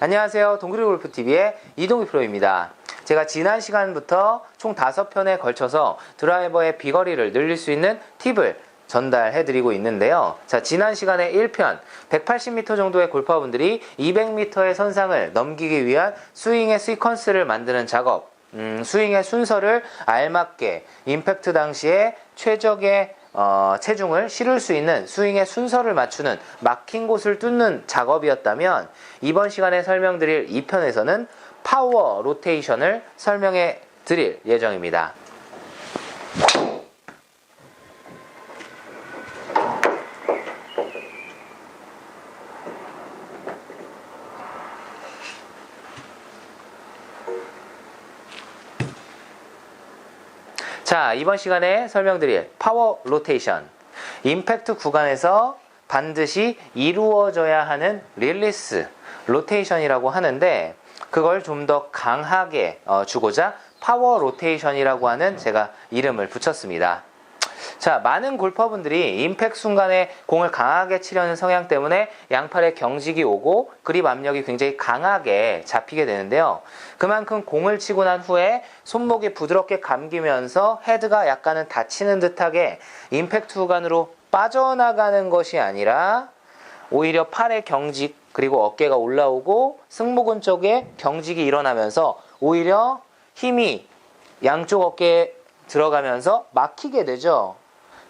안녕하세요. 동그리 골프TV의 이동희 프로입니다. 제가 지난 시간부터 총 5편에 걸쳐서 드라이버의 비거리를 늘릴 수 있는 팁을 전달해 드리고 있는데요. 자, 지난 시간에 1편, 180m 정도의 골퍼분들이 200m의 선상을 넘기기 위한 스윙의 시퀀스를 만드는 작업, 음, 스윙의 순서를 알맞게 임팩트 당시에 최적의 어, 체중을 실을 수 있는 스윙의 순서를 맞추는 막힌 곳을 뚫는 작업이었다면 이번 시간에 설명드릴 2편에서는 파워 로테이션을 설명해 드릴 예정입니다. 자, 이번 시간에 설명드릴 파워 로테이션. 임팩트 구간에서 반드시 이루어져야 하는 릴리스 로테이션이라고 하는데 그걸 좀 더 강하게 어, 주고자 파워 로테이션이라고 하는 제가 이름을 붙였습니다. 자, 많은 골퍼분들이 임팩 순간에 공을 강하게 치려는 성향 때문에 양팔에 경직이 오고 그립 압력이 굉장히 강하게 잡히게 되는데요. 그만큼 공을 치고 난 후에 손목이 부드럽게 감기면서 헤드가 약간은 다치는 듯하게 임팩트 구간으로 빠져나가는 것이 아니라 오히려 팔의 경직 그리고 어깨가 올라오고 승모근 쪽에 경직이 일어나면서 오히려 힘이 양쪽 어깨에 들어가면서 막히게 되죠.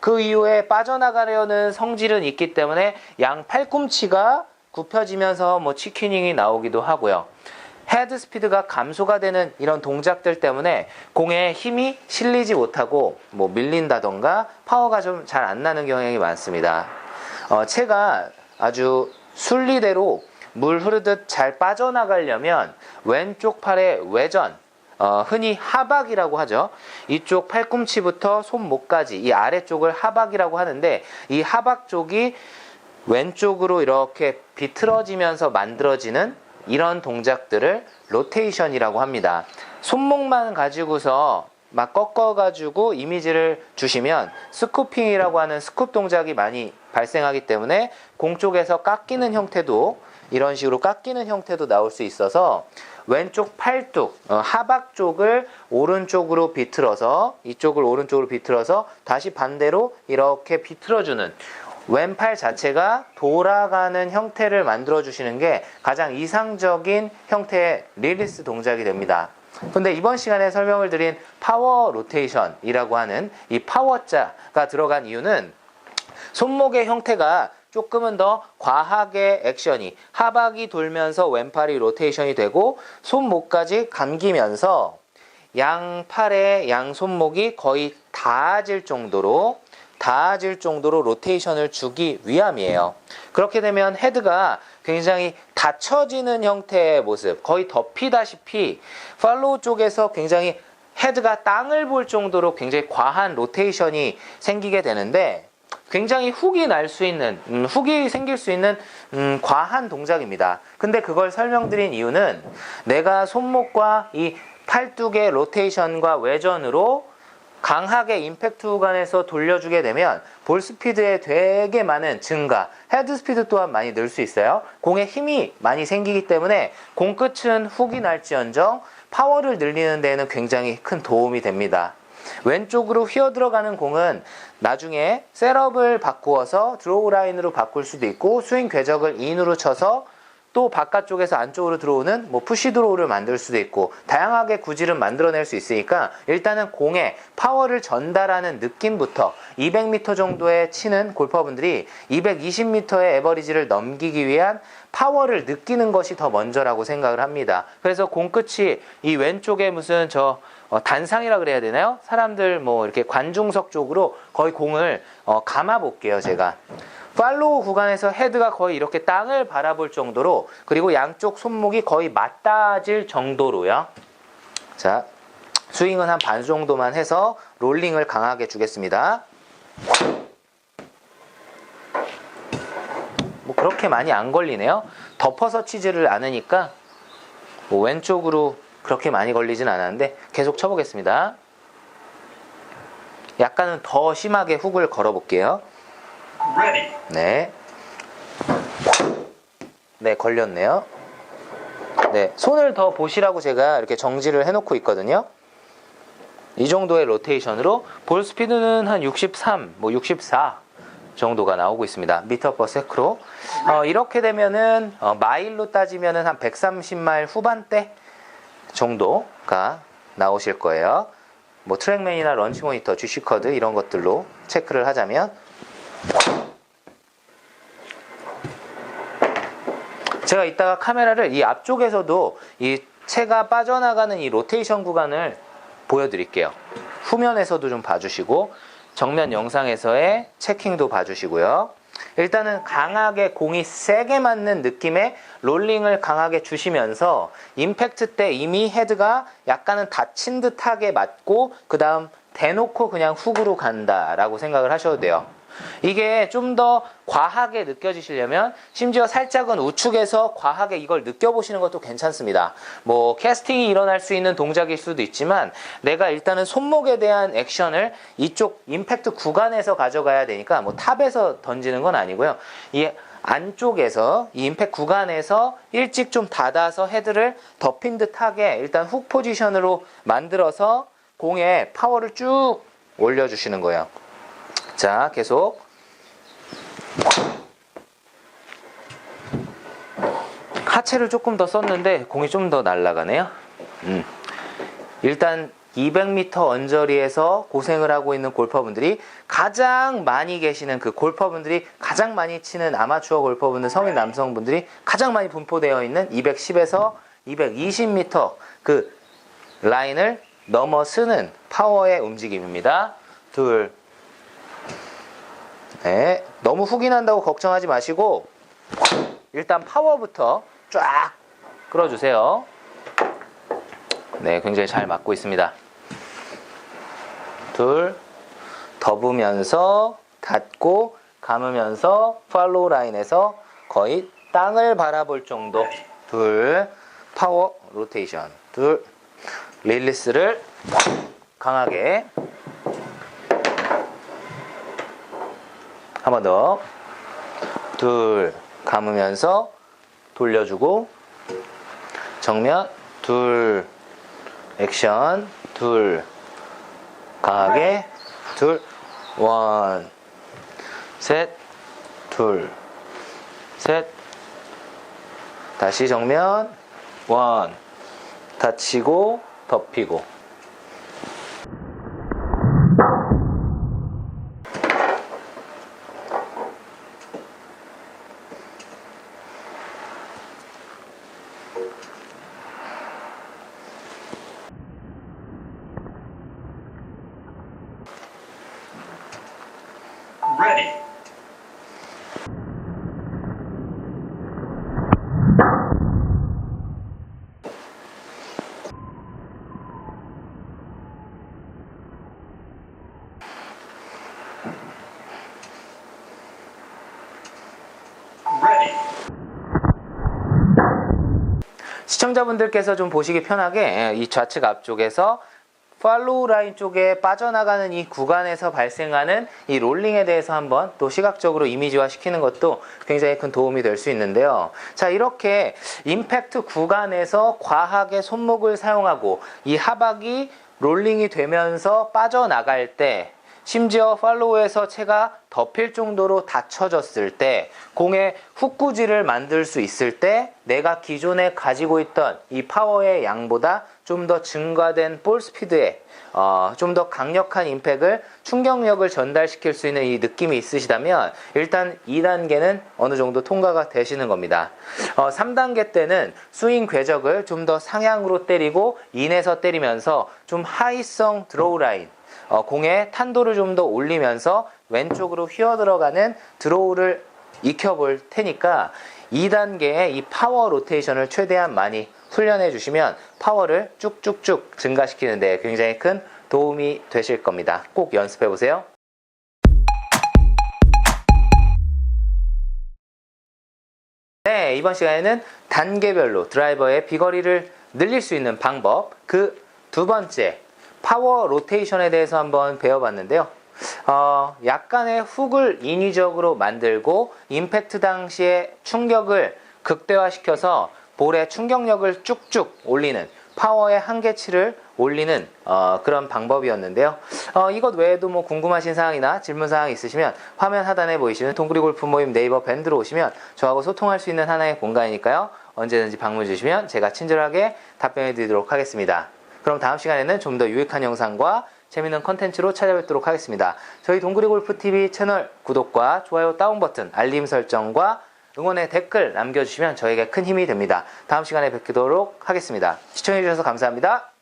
그 이후에 빠져나가려는 성질은 있기 때문에 양 팔꿈치가 굽혀지면서 뭐 치키닝이 나오기도 하고요. 헤드 스피드가 감소가 되는 이런 동작들 때문에 공에 힘이 실리지 못하고 뭐 밀린다던가 파워가 좀 잘 안 나는 경향이 많습니다. 어, 채가 아주 순리대로 물 흐르듯 잘 빠져나가려면 왼쪽 팔의 외전, 어, 흔히 하박이라고 하죠. 이쪽 팔꿈치부터 손목까지 이 아래쪽을 하박이라고 하는데 이 하박 쪽이 왼쪽으로 이렇게 비틀어지면서 만들어지는 이런 동작들을 로테이션이라고 합니다. 손목만 가지고서 막 꺾어가지고 이미지를 주시면 스쿠핑이라고 하는 스쿱 동작이 많이 발생하기 때문에 공 쪽에서 깎이는 형태도 이런 식으로 깎이는 형태도 나올 수 있어서 왼쪽 팔뚝 어, 하박 쪽을 오른쪽으로 비틀어서 이쪽을 오른쪽으로 비틀어서 다시 반대로 이렇게 비틀어주는 왼팔 자체가 돌아가는 형태를 만들어 주시는 게 가장 이상적인 형태의 릴리스 동작이 됩니다. 근데 이번 시간에 설명을 드린 파워 로테이션이라고 하는 이 파워자가 들어간 이유는 손목의 형태가 조금은 더 과하게 액션이 하박이 돌면서 왼팔이 로테이션이 되고 손목까지 감기면서 양팔의 양손목이 거의 닿아질 정도로 닿아질 정도로 로테이션을 주기 위함이에요. 그렇게 되면 헤드가 굉장히 닫혀지는 형태의 모습, 거의 덮이다시피 팔로우 쪽에서 굉장히 헤드가 땅을 볼 정도로 굉장히 과한 로테이션이 생기게 되는데 굉장히 훅이 날 수 있는, 음, 훅이 생길 수 있는 음, 과한 동작입니다. 근데 그걸 설명드린 이유는 내가 손목과 이 팔뚝의 로테이션과 외전으로 강하게 임팩트 구간에서 돌려주게 되면 볼 스피드에 되게 많은 증가, 헤드 스피드 또한 많이 늘 수 있어요. 공에 힘이 많이 생기기 때문에 공 끝은 훅이 날지언정 파워를 늘리는 데에는 굉장히 큰 도움이 됩니다. 왼쪽으로 휘어 들어가는 공은 나중에 셋업을 바꾸어서 드로우 라인으로 바꿀 수도 있고 스윙 궤적을 인으로 쳐서 또 바깥쪽에서 안쪽으로 들어오는 뭐 푸시 드로우를 만들 수도 있고 다양하게 구질은 만들어낼 수 있으니까 일단은 공에 파워를 전달하는 느낌부터 200m 정도에 치는 골퍼분들이 220m의 에버리지를 넘기기 위한 파워를 느끼는 것이 더 먼저라고 생각을 합니다. 그래서 공 끝이 이 왼쪽에 무슨 저 어, 단상이라 그래야 되나요? 사람들 뭐 이렇게 관중석 쪽으로 거의 공을 어, 감아 볼게요, 제가. 팔로우 구간에서 헤드가 거의 이렇게 땅을 바라볼 정도로 그리고 양쪽 손목이 거의 맞닿아질 정도로요. 자, 스윙은 한 반 정도만 해서 롤링을 강하게 주겠습니다. 뭐 그렇게 많이 안 걸리네요. 덮어서 치지를 않으니까 뭐 왼쪽으로 그렇게 많이 걸리진 않았는데 계속 쳐보겠습니다. 약간은 더 심하게 훅을 걸어볼게요. 네. 네, 걸렸네요. 네, 손을 더 보시라고 제가 이렇게 정지를 해놓고 있거든요. 이 정도의 로테이션으로 볼 스피드는 한 63, 뭐 64 정도가 나오고 있습니다. 미터 퍼 세크로. 어, 이렇게 되면은 어, 마일로 따지면은 한 130마일 후반대 정도가 나오실 거예요. 뭐 트랙맨이나 런치 모니터, GC 커드 이런 것들로 체크를 하자면 제가 이따가 카메라를 이 앞쪽에서도 이 채가 빠져나가는 이 로테이션 구간을 보여드릴게요. 후면에서도 좀 봐주시고 정면 영상에서의 체킹도 봐주시고요. 일단은 강하게 공이 세게 맞는 느낌의 롤링을 강하게 주시면서 임팩트 때 이미 헤드가 약간은 다친 듯하게 맞고 그 다음 대놓고 그냥 훅으로 간다라고 생각을 하셔도 돼요. 이게 좀 더 과하게 느껴지시려면 심지어 살짝은 우측에서 과하게 이걸 느껴보시는 것도 괜찮습니다. 뭐 캐스팅이 일어날 수 있는 동작일 수도 있지만 내가 일단은 손목에 대한 액션을 이쪽 임팩트 구간에서 가져가야 되니까 뭐 탑에서 던지는 건 아니고요. 이 안쪽에서 이 임팩 구간에서 일찍 좀 닫아서 헤드를 덮인 듯하게 일단 훅 포지션으로 만들어서 공에 파워를 쭉 올려주시는 거예요. 자, 계속. 하체를 조금 더 썼는데 공이 좀 더 날아가네요. 음. 일단 200m 언저리에서 고생을 하고 있는 골퍼분들이 가장 많이 계시는 그 골퍼분들이 가장 많이 치는 아마추어 골퍼분들 성인 남성분들이 가장 많이 분포되어 있는 210에서 220m 그 라인을 넘어서는 파워의 움직임입니다. 둘, 네, 너무 난다고 걱정하지 마시고 일단 파워부터 쫙 끌어주세요. 네, 굉장히 잘 맞고 있습니다. 둘, 덮으면서 닫고 감으면서 팔로우 라인에서 거의 땅을 바라볼 정도. 둘, 파워 로테이션. 둘, 릴리스를 강하게 한 번 더. 둘, 감으면서 돌려주고, 정면, 둘, 액션, 둘, 강하게, 둘, 원, 셋, 둘, 셋, 다시 정면, 원, 닫히고, 덮이고. 시청자분들께서 좀 보시기 편하게 이 좌측 앞쪽에서 팔로우 라인 쪽에 빠져나가는 이 구간에서 발생하는 이 롤링에 대해서 한번 또 시각적으로 이미지화 시키는 것도 굉장히 큰 도움이 될 수 있는데요. 자, 이렇게 임팩트 구간에서 과하게 손목을 사용하고 이 하박이 롤링이 되면서 빠져나갈 때 심지어 팔로우에서 채가 덮일 정도로 닫혀졌을 때 공의 훅구지를 만들 수 있을 때 내가 기존에 가지고 있던 이 파워의 양보다 좀 더 증가된 볼 스피드에 어, 좀 더 강력한 임팩을 충격력을 전달시킬 수 있는 이 느낌이 있으시다면 일단 2단계는 어느 정도 통과가 되시는 겁니다. 어, 3단계 때는 스윙 궤적을 좀 더 상향으로 때리고 인에서 때리면서 좀 하이성 드로우 라인 어, 공의 탄도를 좀 더 올리면서 왼쪽으로 휘어 들어가는 드로우를 익혀볼 테니까 2단계의 이 파워 로테이션을 최대한 많이 훈련해 주시면 파워를 쭉쭉쭉 증가시키는데 굉장히 큰 도움이 되실 겁니다. 꼭 연습해 보세요. 네, 이번 시간에는 단계별로 드라이버의 비거리를 늘릴 수 있는 방법, 그 두 번째, 파워 로테이션에 대해서 한번 배워봤는데요. 어, 약간의 훅을 인위적으로 만들고 임팩트 당시에 충격을 극대화시켜서 볼의 충격력을 쭉쭉 올리는 파워의 한계치를 올리는 어, 그런 방법이었는데요. 어, 이것 외에도 뭐 궁금하신 사항이나 질문 사항 있으시면 화면 하단에 보이시는 동그리 골프 모임 네이버 밴드로 오시면 저하고 소통할 수 있는 하나의 공간이니까요. 언제든지 방문 주시면 제가 친절하게 답변해 드리도록 하겠습니다. 그럼 다음 시간에는 좀 더 유익한 영상과 재밌는 컨텐츠로 찾아뵙도록 하겠습니다. 저희 동그리 골프 TV 채널 구독과 좋아요 다운 버튼, 알림 설정과 응원의 댓글 남겨주시면 저에게 큰 힘이 됩니다. 다음 시간에 뵙도록 하겠습니다. 시청해주셔서 감사합니다.